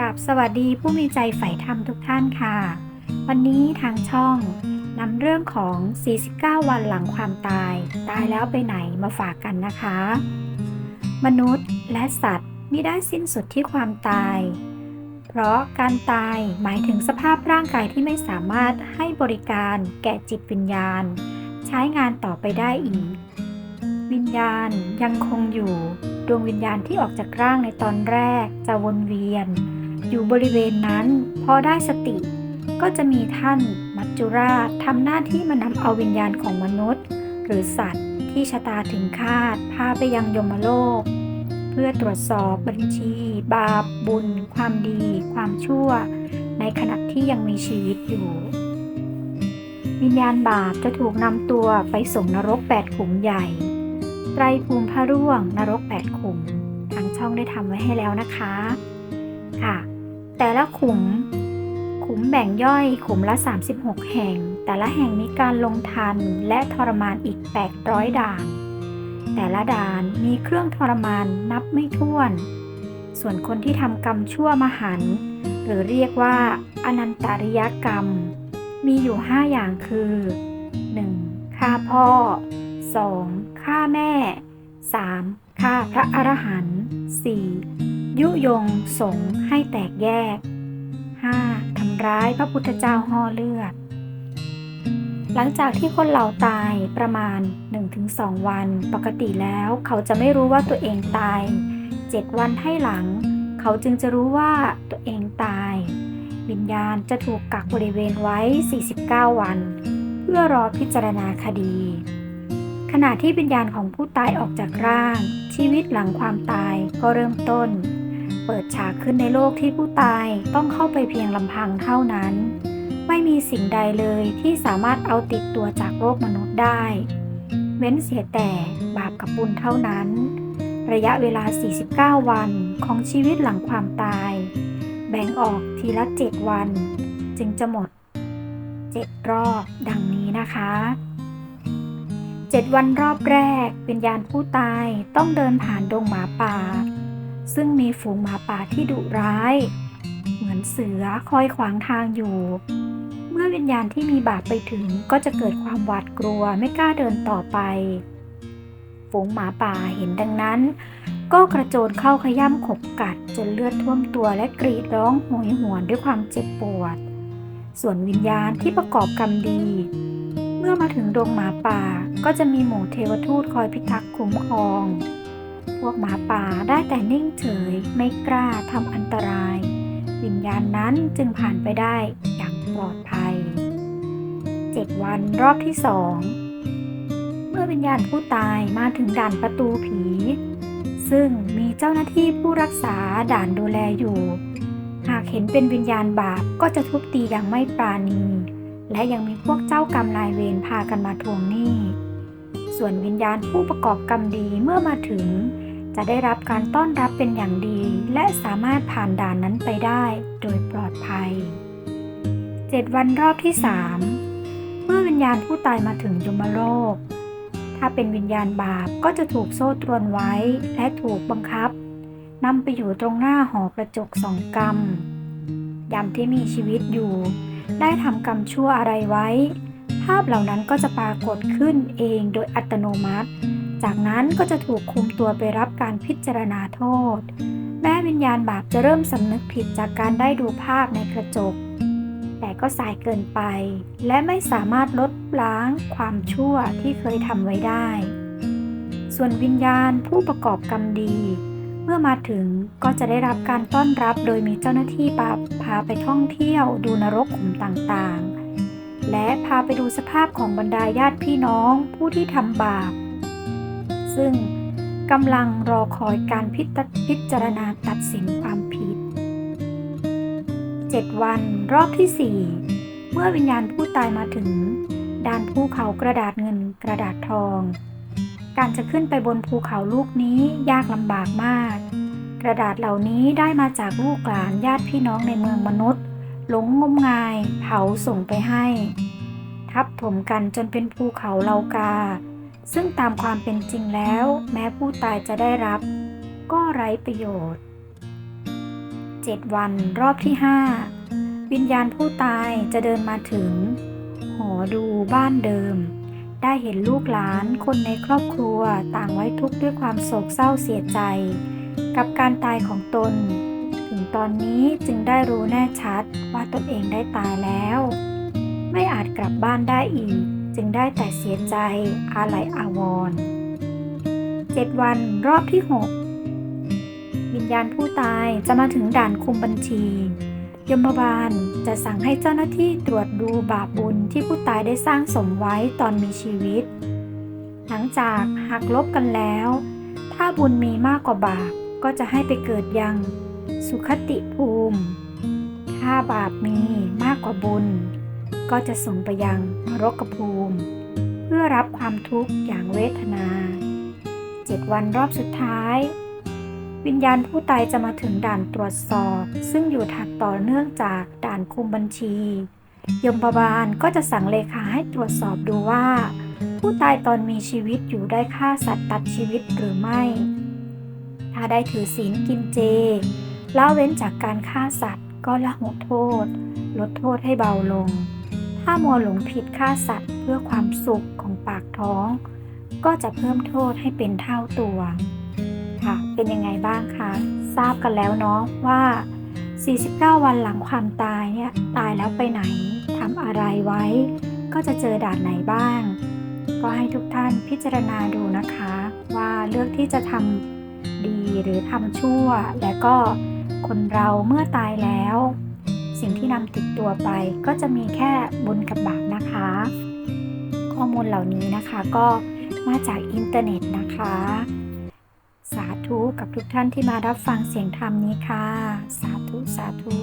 ราบสวัสดีผู้มีใจใฝ่ธรรมทุกท่านค่ะ วันนี้ทางช่องนำเรื่องของ 49 วันหลังความตาย ตายแล้วไปไหนมาฝากกันนะคะ มนุษย์และสัตว์มิได้สิ้นสุดที่ความตาย เพราะการตายหมายถึงสภาพร่างกายที่ไม่สามารถให้บริการแก่จิตวิญญาณ ใช้งานต่อไปได้อีก วิญญาณยังคงอยู่ดวงวิญญาณที่ออกจากร่างในตอนแรกจะวนเวียน อยู่บริเวณนั้น พอได้สติ ก็จะมีท่านมัจจุราชทำหน้าที่มานำเอาวิญญาณของมนุษย์ หรือสัตว์ที่ชะตาถึงคาดพาไปยังยมโลก เพื่อตรวจสอบบัญชี บาป บุญ ความดี ความชั่ว ในขณะที่ยังมีชีวิตอยู่ วิญญาณบาปจะถูกนำตัวไปส่งนรกแปดขุมใหญ่ไตรภูมิพระร่วงนรกแปดขุมทางช่องได้ทำไว้ให้แล้วนะคะ ค่ะ แต่ละขุม ขุมแบ่งย่อยขุมละ 36 แห่ง แต่ละแห่งมีการลงทันและทรมานอีก 800 ด่าน แต่ละด่านมีเครื่องทรมานนับไม่ถ้วน ส่วนคนที่ทำกรรมชั่วมหันต์หรือเรียกว่า อนันตริยกรรม มีอยู่ 5 อย่างคือ 1. ฆ่าพ่อ 2. ฆ่าแม่ 3. ฆ่าพระอรหันต์ 4. ยุยงสงให้แตกแยก 5. ทำร้ายพระพุทธเจ้าห่อเลือด หลังจากที่คนเราตายประมาณ 1-2 วัน ปกติแล้วเขาจะไม่รู้ว่าตัวเองตาย 7 วันให้หลัง เขาจึงจะรู้ว่าตัวเองตาย วิญญาณจะถูกกักบริเวณไว้ 49 วัน เพื่อรอพิจารณาคดี ขณะที่วิญญาณของผู้ตายออกจากร่าง ชีวิตหลังความตายก็เริ่มต้น เปิดฉากขึ้นในโลกที่ผู้ตายต้องเข้าไปเพียงลำพังเท่านั้น ไม่มีสิ่งใดเลยที่สามารถเอาติดตัวจากโลกมนุษย์ได้ เว้นเสียแต่บาปกับบุญเท่านั้น ระยะเวลา 49 วันของชีวิตหลังความตาย แบ่งออกทีละ 7 วัน จึงจะหมด 7 รอบดังนี้นะคะ7วันรอบแรกวิญญาณผู้ตายต้องเดินผ่านดงหมาป่า ซึ่งมีฝูงหมาป่าที่ดุร้าย เหมือนเสือคอยขวางทางอยู่ เมื่อวิญญาณที่มีบาปไปถึงก็จะเกิดความหวาดกลัวไม่กล้าเดินต่อไป ฝูงหมาป่าเห็นดังนั้น ก็กระโจนเข้าขย้ำขบกัดจนเลือดท่วมตัวและกรีดร้องโหยหวนด้วยความเจ็บปวด ส่วนวิญญาณที่ประกอบกรรมดี เมื่อมาถึงดวงหมาป่าก็จะมีหมู่เทวทูตคอยพิทักษ์คุ้มครอง พวกหมาป่าได้แต่นิ่งเฉยไม่กล้าทำอันตราย วิญญาณนั้นจึงผ่านไปได้อย่างปลอดภัย 7 วันรอบที่สองเมื่อวิญญาณผู้ตายมาถึงด่านประตูผี ซึ่งมีเจ้าหน้าที่ผู้รักษาด่านดูแลอยู่ หากเห็นเป็นวิญญาณบาปก็จะทุบตีอย่างไม่ปราณี และยังมีพวกเจ้ากรรมนายเวรพากันมาทวงหนี้ ส่วนวิญญาณผู้ประกอบกรรมดีเมื่อมาถึง จะได้รับการต้อนรับเป็นอย่างดี และสามารถผ่านด่านนั้นไปได้โดยปลอดภัย 7 วันรอบที่ 3 เมื่อวิญญาณผู้ตายมาถึงยมโลก ถ้าเป็นวิญญาณบาปก็จะถูกโซ่ตรวนไว้และถูกบังคับนำไปอยู่ตรงหน้าหอกระจกสองกรรมยามที่มีชีวิตอยู่ ได้ทำกรรมชั่วอะไรไว้ ภาพเหล่านั้นก็จะปรากฏขึ้นเองโดยอัตโนมัติ จากนั้นก็จะถูกคุมตัวไปรับการพิจารณาโทษ แม้วิญญาณบาปจะเริ่มสำนึกผิดจากการได้ดูภาพในกระจก แต่ก็สายเกินไป และไม่สามารถลดล้างความชั่วที่เคยทำไว้ได้ ส่วนวิญญาณผู้ประกอบกรรมดี เมื่อมาถึงก็จะได้รับการต้อนรับโดยมีเจ้าหน้าที่ปาพาไปท่องเที่ยวดูนรกขุมต่างๆ และพาไปดูสภาพของบรรดาญาติพี่น้องผู้ที่ทำบาป ซึ่งกำลังรอคอยการพิจพิจารณาตัดสินความผิด 7 วันรอบที่ 4 เมื่อวิญญาณผู้ตายมาถึงด่านภูเขากระดาษเงินกระดาษทอง การจะขึ้นไปบนภูเขาลูกนี้ยากลำบากมาก กระดาษเหล่านี้ได้มาจากลูกหลานญาติพี่น้องในเมืองมนุษย์ หลงงมงาย เผาส่งไปให้ ทับถมกันจนเป็นภูเขาเลากา ซึ่งตามความเป็นจริงแล้ว แม้ผู้ตายจะได้รับ ก็ไร้ประโยชน์ 7 วันรอบที่ 5 วิญญาณผู้ตายจะเดินมาถึง หอดูบ้านเดิม ได้เห็นลูกหลานคนในครอบครัวต่างไว้ทุกข์ด้วยความโศกเศร้าเสียใจ กับการตายของตน ถึงตอนนี้จึงได้รู้แน่ชัดว่าตนเองได้ตายแล้ว ไม่อาจกลับบ้านได้อีก จึงได้แต่เสียใจอาลัยอาวรณ์เจ็ดวันรอบที่ 6 วิญญาณผู้ตายจะมาถึงด่านคุมบัญชี ยมบาลจะสั่งให้เจ้าหน้าที่ตรวจดูบาปบุญที่ผู้ตายได้สร้างสมไว้ตอนมีชีวิต หลังจากหักลบกันแล้ว ถ้าบุญมีมากกว่าบาปก็จะให้ไปเกิดยัง สุขติภูมิ ถ้าบาปมีมากกว่าบุญ ก็จะส่งไปยังนรกภูมิ เพื่อรับความทุกข์อย่างเวทนาเจ็ดวันรอบสุดท้าย วิญญาณผู้ตายจะมาถึงด่านตรวจสอบ ซึ่งอยู่ถัดต่อเนื่องจากด่านคุมบัญชี ยมบาลก็จะสั่งเลขาให้ตรวจสอบดูว่า ผู้ตายตอนมีชีวิตอยู่ได้ฆ่าสัตว์ตัดชีวิตหรือไม่ ถ้าได้ถือศีลกินเจละเว้นจากการฆ่าสัตว์ก็ละหุโทษ ลดโทษให้เบาลง ถ้ามัวหลงผิดฆ่าสัตว์เพื่อความสุขของปากท้อง ก็จะเพิ่มโทษให้เป็นเท่าตัวค่ะ เป็นยังไงบ้างคะทราบกันแล้วเนาะว่า 49 วันหลังความตายเนี่ยตายแล้วไปไหนทำอะไรไว้ ก็จะเจอด่านไหนบ้าง ก็ให้ทุกท่านพิจารณาดูนะคะ ว่าเลือกที่จะทำดีหรือทำชั่ว และก็คนเราเมื่อตายแล้ว สิ่งที่นำติดตัวไปก็จะมีแค่บุญกับบาปนะคะ ข้อมูลเหล่านี้นะคะก็มาจากอินเทอร์เน็ตนะคะ สาธุกับทุกท่านที่มารับฟังเสียงธรรมนี้ค่ะ สาธุ สาธุ